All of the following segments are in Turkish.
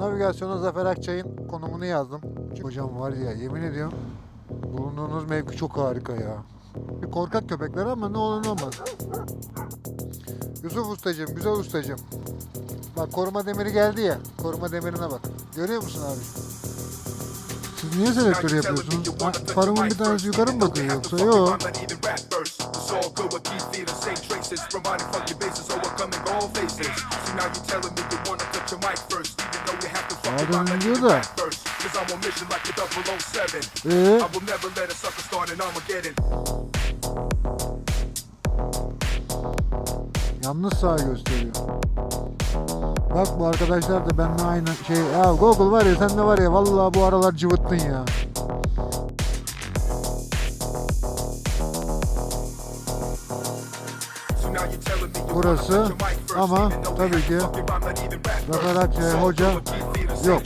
Navigasyona Zafer Akçay'ın konumunu yazdım. Hocam var ya yemin ediyorum bulunduğunuz mevki çok harika ya. Bir korkak köpekler ama ne olur ne olmaz. Yusuf ustacığım, güzel ustacığım. Bak koruma demiri geldi ya. Koruma demirine bak. Görüyor musun abi? Siz niye selektör yapıyorsunuz? Ha, Farımın bir tanesi yukarı mı bakıyor yoksa? Yok. Dönün diyor da. Ee, yalnız sağa gösteriyor. Bak bu arkadaşlar da benimle aynı şey. Ya Google var ya sen de var ya vallahi bu aralar cıvıttın ya. Burası ama tabii ki Zafer Akçay hoca yok.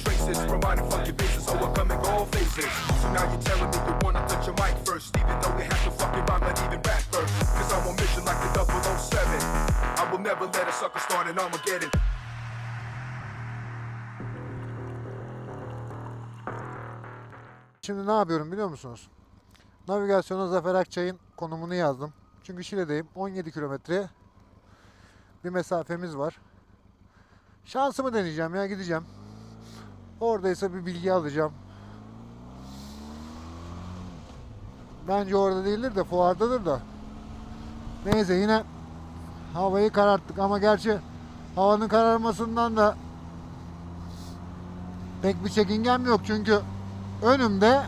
Şimdi ne yapıyorum biliyor musunuz? Navigasyona Zafer Akçay'ın konumunu yazdım. Çünkü Şile'deyim. 17 kilometre bir mesafemiz var. Şansımı deneyeceğim ya gideceğim. Oradaysa bir bilgi alacağım. Bence orada değildir de fuardadır da. Neyse yine havayı kararttık ama gerçi havanın kararmasından da pek bir çekingem yok çünkü önümde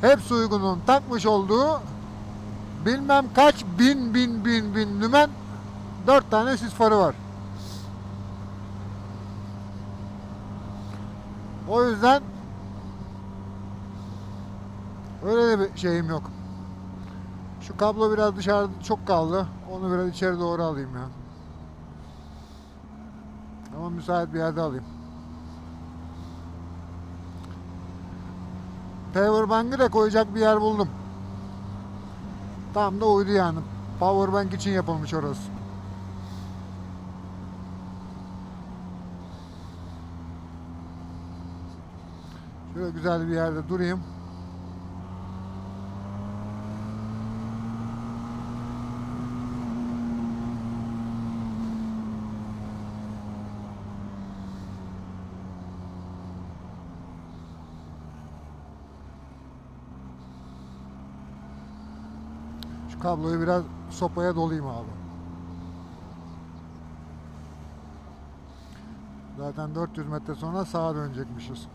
hepsi uygunun takmış olduğu bilmem kaç bin bin bin bin lümen dört tane sis farı var. O yüzden öyle de bir şeyim yok. Şu kablo biraz dışarıda çok kaldı. Onu biraz içeri doğru alayım ya. Ama müsait bir yerde alayım. Powerbank'ı da koyacak bir yer buldum. Tam da uydu yani. Powerbank için yapılmış orası. Şöyle güzel bir yerde durayım. Şu kabloyu biraz sopaya dolayayım abi. Zaten 400 metre sonra sağa dönecekmişiz.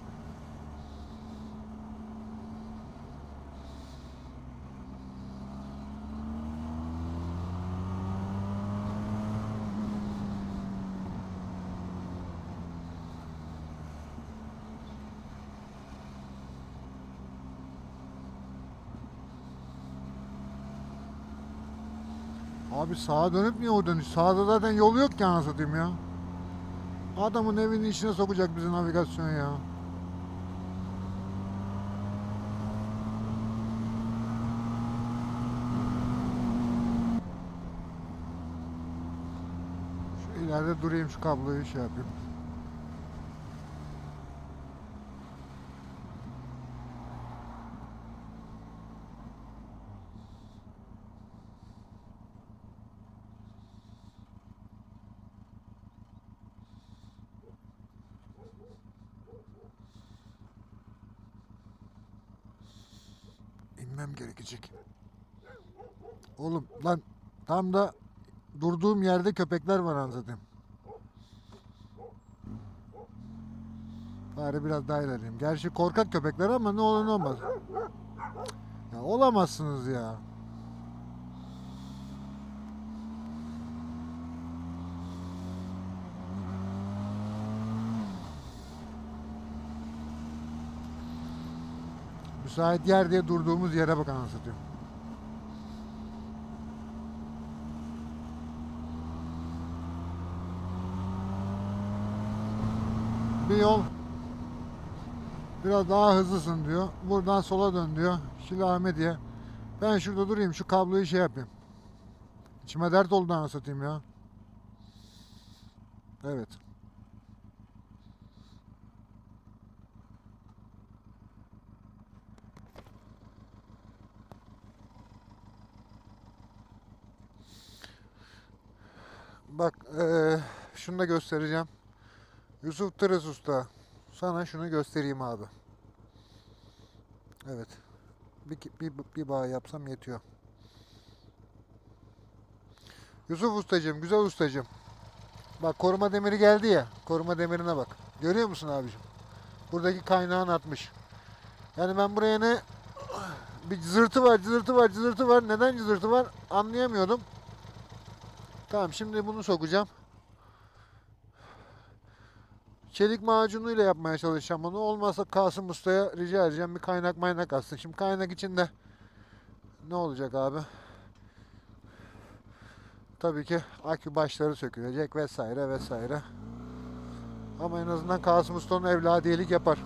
Abi sağa dönüp niye o dönüş? Sağda zaten yol yok ki anasını satayım ya. Adamın evinin içine sokacak bizi navigasyon ya. Şu ileride durayım şu kabloyu şey yapayım. Gerekecek. Oğlum lan tam da durduğum yerde köpekler var anlatayım. Bari biraz daha ilerleyeyim. Gerçi korkak köpekler ama ne olur ne olmaz. Ya olamazsınız ya. Müsait yer diye durduğumuz yere bak satayım. Bir yol biraz daha hızlısın diyor. Buradan sola dön diyor. Şilahmediye. Ben şurada durayım şu kabloyu şey yapayım. İçime dert oldu anasını satayım ya. Evet. Bak eee şunu da göstereceğim. Yusuf Tırıs Usta. Sana şunu göstereyim abi. Evet. Bir, bir, bir bağ yapsam yetiyor. Yusuf Ustacığım, güzel ustacığım. Bak koruma demiri geldi ya. Koruma demirine bak. Görüyor musun abicim? Buradaki kaynağın atmış. Yani ben buraya ne bir cızırtı var, cızırtı var, cızırtı var. Neden cızırtı var anlayamıyordum. Tamam şimdi bunu sokacağım. Çelik macunuyla yapmaya çalışacağım onu. Olmazsa Kasım Usta'ya rica edeceğim bir kaynak maynak atsın. Şimdi kaynak içinde ne olacak abi? Tabii ki akü başları sökülecek vesaire vesaire. Ama en azından Kasım Usta'nın evladiyelik yapar.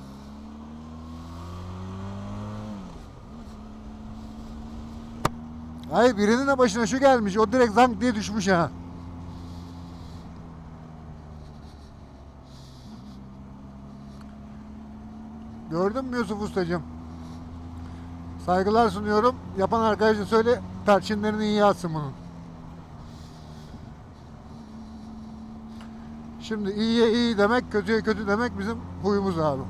Ay birinin de başına şu gelmiş. O direkt zank diye düşmüş ha. Gördün mü Yusuf Ustacığım? Saygılar sunuyorum. Yapan arkadaşa söyle perçinlerini iyi atsın bunun. Şimdi iyiye iyi demek, kötüye kötü demek bizim huyumuz abi.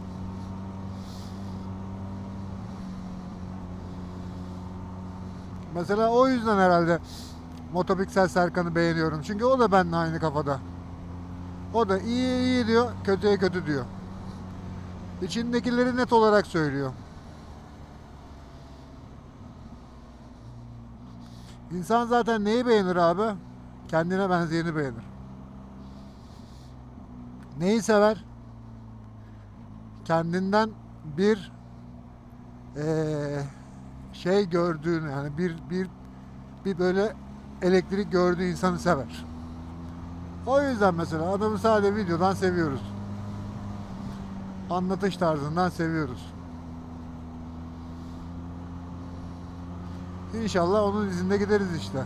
Mesela o yüzden herhalde Motopiksel Serkan'ı beğeniyorum. Çünkü o da benimle aynı kafada. O da iyi iyi diyor, kötüye kötü diyor. İçindekileri net olarak söylüyor. İnsan zaten neyi beğenir abi? Kendine benzeyeni beğenir. Neyi sever? Kendinden bir eee, şey gördüğünü yani bir bir bir böyle elektrik gördüğü insanı sever. O yüzden mesela adamı sadece videodan seviyoruz. Anlatış tarzından seviyoruz. İnşallah onun izinde gideriz işte.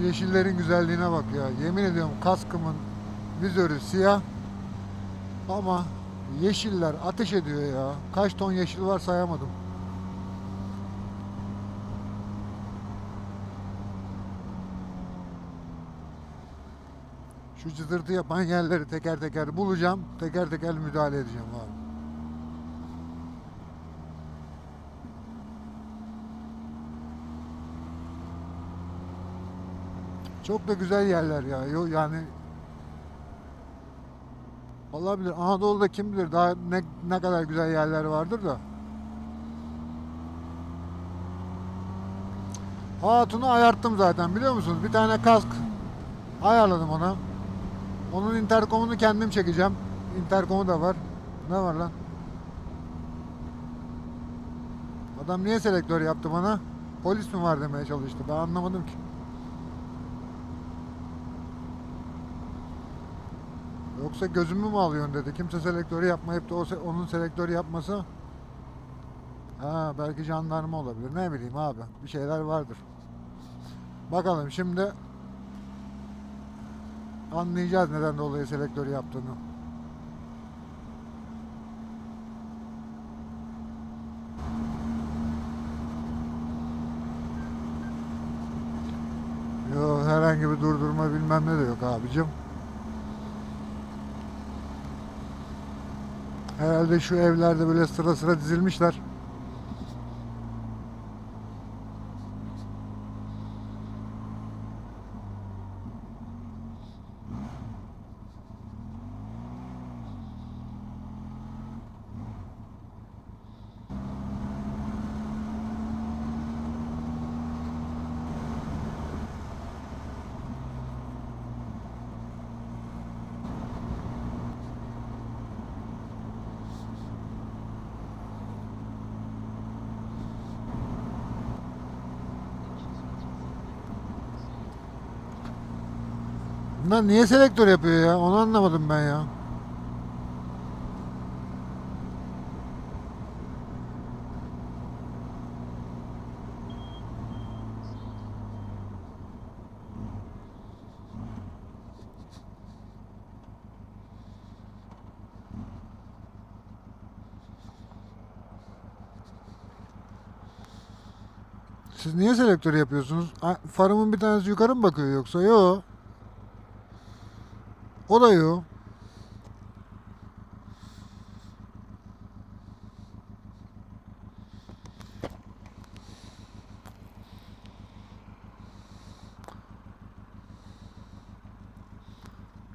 Yeşillerin güzelliğine bak ya. Yemin ediyorum kaskımın vizörü siyah ama yeşiller ateş ediyor ya. Kaç ton yeşil var sayamadım. Şu cızırtı yapan yerleri teker teker bulacağım. Teker teker müdahale edeceğim abi. Çok da güzel yerler ya. Yani Allah bilir Anadolu'da kim bilir daha ne, ne kadar güzel yerler vardır da. Hatun'u ayarttım zaten biliyor musunuz? Bir tane kask ayarladım ona. Onun interkomunu kendim çekeceğim. Interkomu da var. Ne var lan? Adam niye selektör yaptı bana? Polis mi var demeye çalıştı. Ben anlamadım ki. Yoksa gözümü mü alıyorsun dedi. Kimse selektörü yapmayıp da o onun selektörü yapması ha belki jandarma olabilir. Ne bileyim abi. Bir şeyler vardır. Bakalım şimdi anlayacağız neden dolayı selektörü yaptığını. Yok herhangi bir durdurma bilmem ne de yok abicim. Herhalde şu evlerde böyle sıra sıra dizilmişler. Bunlar niye selektör yapıyor ya? Onu anlamadım ben ya. Siz niye selektör yapıyorsunuz? Farımın bir tanesi yukarı mı bakıyor yoksa? Yok. O da yok.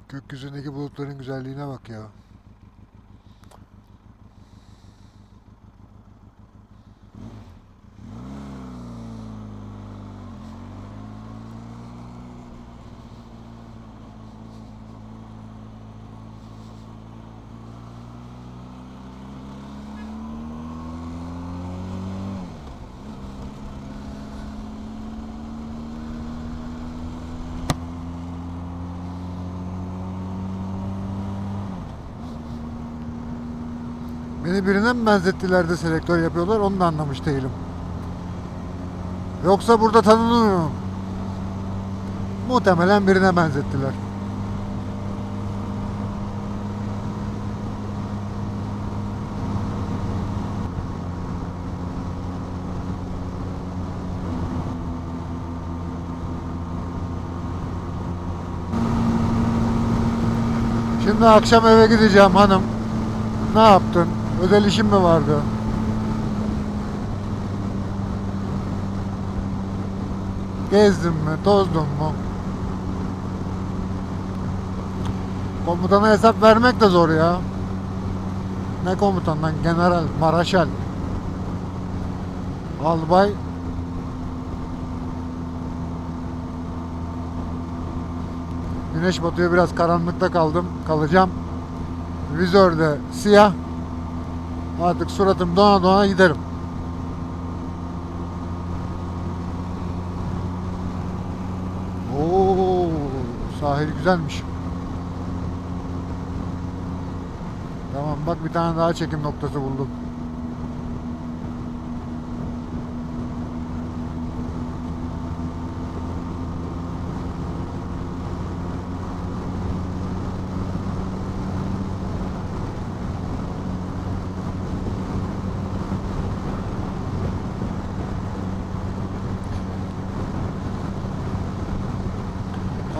Gökyüzündeki bulutların güzelliğine bak ya. Beni birine mi benzettiler de selektör yapıyorlar onu da anlamış değilim. Yoksa burada tanınıyor mu? Muhtemelen birine benzettiler. Şimdi akşam eve gideceğim hanım. Ne yaptın? Özel işin mi vardı? Gezdin mi? Tozdun mu? Komutana hesap vermek de zor ya. Ne komutandan? General, Maraşal. Albay. Güneş batıyor biraz karanlıkta kaldım. Kalacağım. Vizörde siyah. Artık suratım dona dona giderim. Oo, sahil güzelmiş. Tamam bak bir tane daha çekim noktası buldum.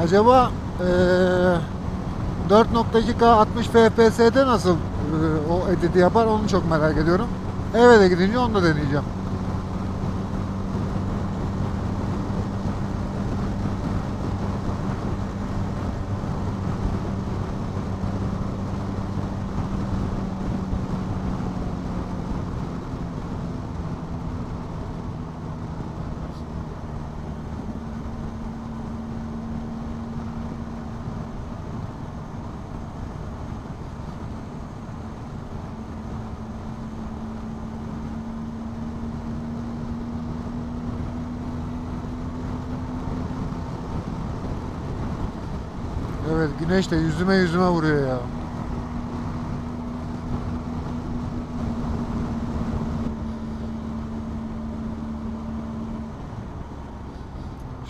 Acaba eee 4.2K 60 FPS'de nasıl eee, o editi yapar onu çok merak ediyorum. Eve de gidince onu da deneyeceğim. Evet güneş de yüzüme yüzüme vuruyor ya.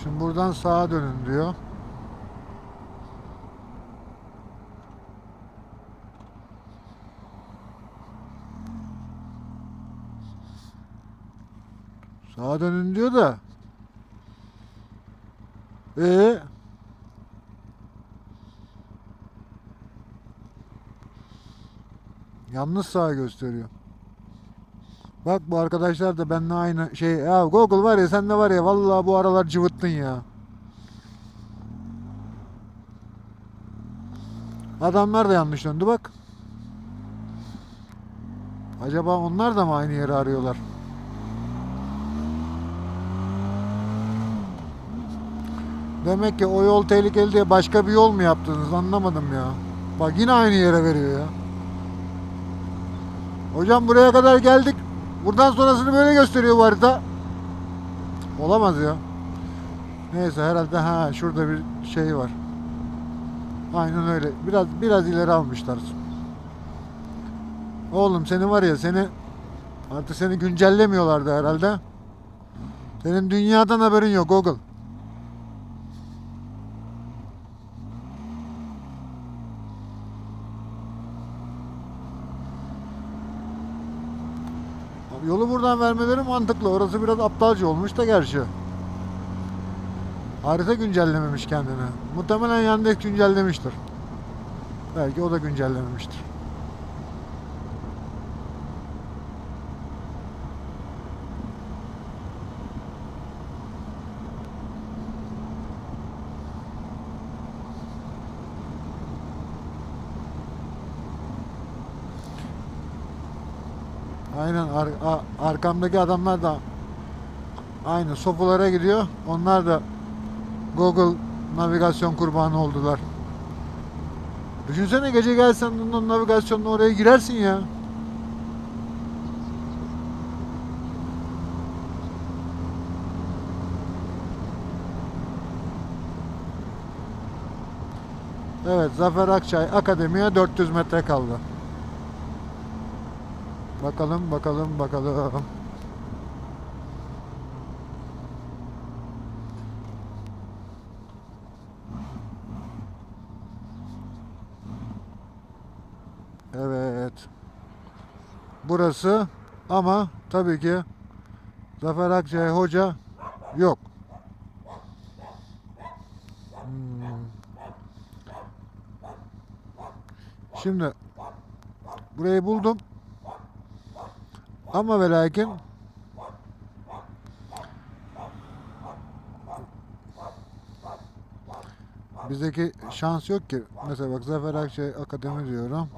Şimdi buradan sağa dönün diyor. Sağa dönün diyor da. Ee, Yalnız sağa gösteriyor. Bak bu arkadaşlar da benimle aynı şey. Ya Google var ya sen de var ya vallahi bu aralar cıvıttın ya. Adamlar da yanlış döndü bak. Acaba onlar da mı aynı yeri arıyorlar? Demek ki o yol tehlikeli diye başka bir yol mu yaptınız anlamadım ya. Bak yine aynı yere veriyor ya. Hocam buraya kadar geldik. Buradan sonrasını böyle gösteriyor bu harita. Olamaz ya. Neyse herhalde ha şurada bir şey var. Aynen öyle. Biraz biraz ileri almışlar. Oğlum seni var ya seni artık seni güncellemiyorlardı herhalde. Senin dünyadan haberin yok Google. Abi Yolu buradan vermeleri mantıklı. Orası biraz aptalca olmuş da gerçi. Harita güncellememiş kendini. Muhtemelen Yandex güncellemiştir. Belki o da güncellememiştir. Aynen ar- arkamdaki adamlar da aynı sofulara gidiyor. Onlar da Google navigasyon kurbanı oldular. Düşünsene gece gelsen onun navigasyonla oraya girersin ya. Evet Zafer Akçay Akademi'ye 400 metre kaldı. Bakalım bakalım bakalım. Evet. Burası ama tabii ki Zafer Akçay Hoca yok. Hmm. Şimdi burayı buldum. Ama ve lakin bizdeki şans yok ki. Mesela bak Zafer Akçay Akademi diyorum.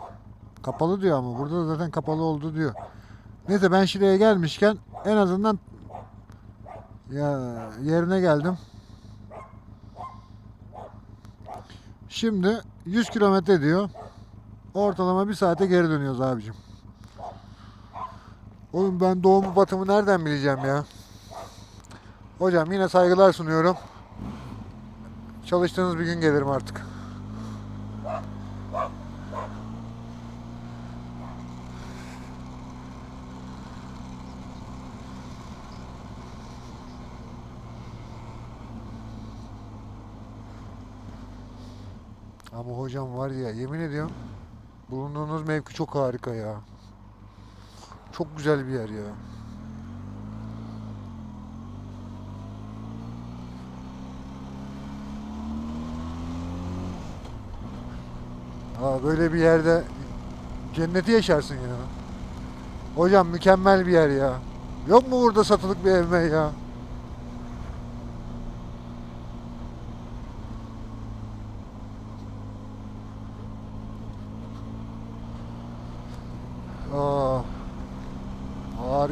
Kapalı diyor ama burada da zaten kapalı oldu diyor. Neyse ben şuraya gelmişken en azından ya yerine geldim. Şimdi 100 kilometre diyor. Ortalama bir saate geri dönüyoruz abicim. Oğlum ben doğumu batımı nereden bileceğim ya? Hocam yine saygılar sunuyorum. Çalıştığınız bir gün gelirim artık. Ama hocam var ya yemin ediyorum bulunduğunuz mevki çok harika ya. Çok güzel bir yer ya. Aa, böyle bir yerde cenneti yaşarsın ya. Hocam mükemmel bir yer ya. Yok mu burada satılık bir ev mi ya?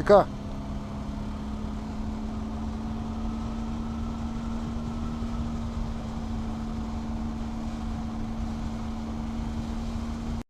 Aa, harika.